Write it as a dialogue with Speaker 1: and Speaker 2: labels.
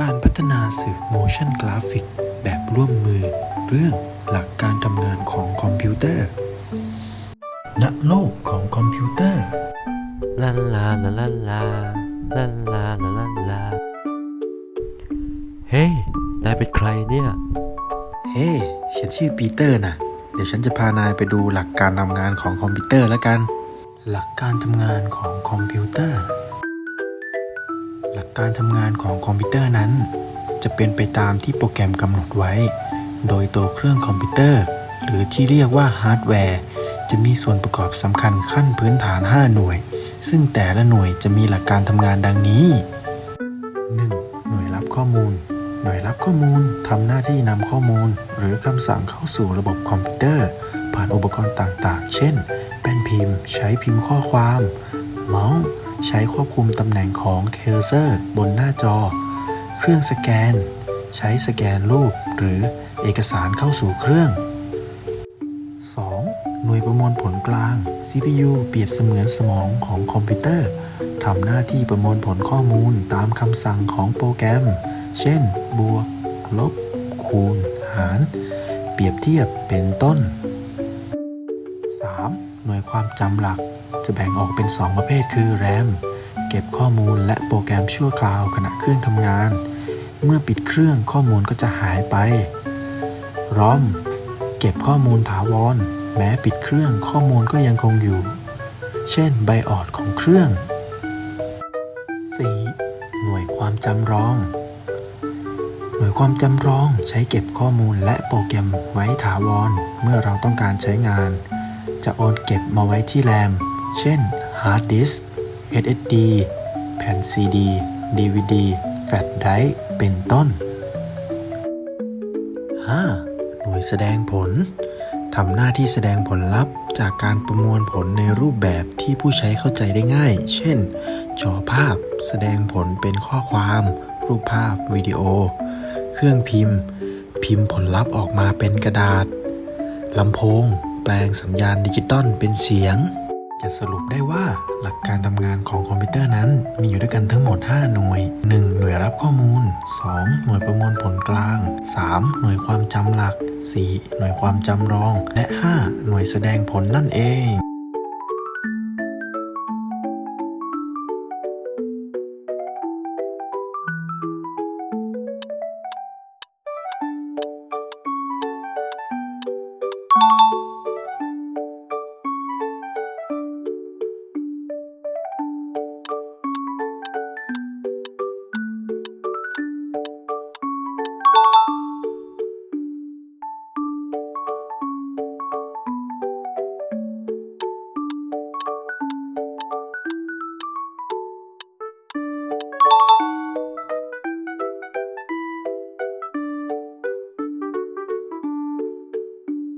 Speaker 1: การพัฒนาสื่อ Motion Graphic แบบร่วมมือ เรื่องหลักการทำงานของคอมพิวเตอร์ ณ โลกของคอมพิวเตอร์
Speaker 2: ลัลาลาลัลาลัลาลาลา เฮ้ยนายเป็นใครเนี่ย
Speaker 1: เฮ้ฉันชื่อปีเตอร์นะ เดี๋ยวฉันจะพานายไปดูหลักการทำงานของคอมพิวเตอร์แล้วกัน หลักการทำงานของคอมพิวเตอร์ หลักการทำงานของคอมพิวเตอร์นั้น จะเป็นไปตามที่โปรแกรมกำหนดไว้ โดยตัวเครื่องคอมพิวเตอร์ หรือที่เรียกว่าฮาร์ดแวร์จะมีส่วนประกอบสำคัญขั้นพื้นฐาน 5 หน่วย ซึ่งแต่ละหน่วยจะมีหลักการทำงานดังนี้ 1. หน่วยรับข้อมูล หน่วยรับข้อมูลทำหน้าที่นำข้อมูล หรือคำสั่งเข้าสู่ระบบคอมพิวเตอร์ ผ่านอุปกรณ์ต่างๆ เช่น แป้นพิมพ์ ใช้พิมพ์ข้อความ เมาส์ ใช้ควบคุมตำแหน่งของเคอร์เซอร์บนหน้าจอ เครื่องสแกน ใช้สแกนรูปหรือเอกสารเข้าสู่เครื่อง 2. หน่วยประมวลผลกลาง CPU เปรียบเสมือนสมองของคอมพิวเตอร์ทำหน้าที่ประมวลผลข้อมูลตามคำสั่งของโปรแกรม เช่น บวก ลบ คูณ หาร เปรียบเทียบเป็นต้น 3. หน่วยความจำหลักจะแบ่งออกเป็น 2 ประเภทคือ RAM เก็บข้อมูลและโปรแกรมชั่วคราวขณะเครื่องทำงาน เมื่อปิดเครื่องข้อมูลก็จะหายไป ROM เก็บข้อมูลถาวร แม้ปิดเครื่องข้อมูลก็ยังคงอยู่ เช่นไบออดของเครื่อง 4. หน่วยความจำรอง หน่วยความจำรองใช้เก็บข้อมูลและโปรแกรมไว้ถาวร เมื่อเราต้องการใช้งาน จะโอนเก็บมาไว้ที่แรม เช่นฮาร์ดดิสก์ SSD แผ่น CD DVD แฟลชไดรฟ์เป็นต้น 5. หน่วยแสดงผล ทำหน้าที่แสดงผลลัพธ์จากการประมวลผลในรูปแบบที่ผู้ใช้เข้าใจได้ง่าย เช่น จอภาพ แสดงผลเป็นข้อความ รูปภาพ วิดีโอ เครื่องพิมพ์ พิมพ์ผลลัพธ์ออกมาเป็นกระดาษ ลำโพง แปลงสัญญาณดิจิตอลเป็นเสียง จะสรุปได้ว่าหลักการทำงานของคอมพิวเตอร์นั้น มีอยู่ด้วยกันทั้งหมด 5 หน่วย 1. หน่วยรับข้อมูล 2. หน่วยประมวลผลกลาง 3. หน่วยความจำหลัก 4. หน่วยความจำรอง และ 5. หน่วยแสดงผลนั่นเอง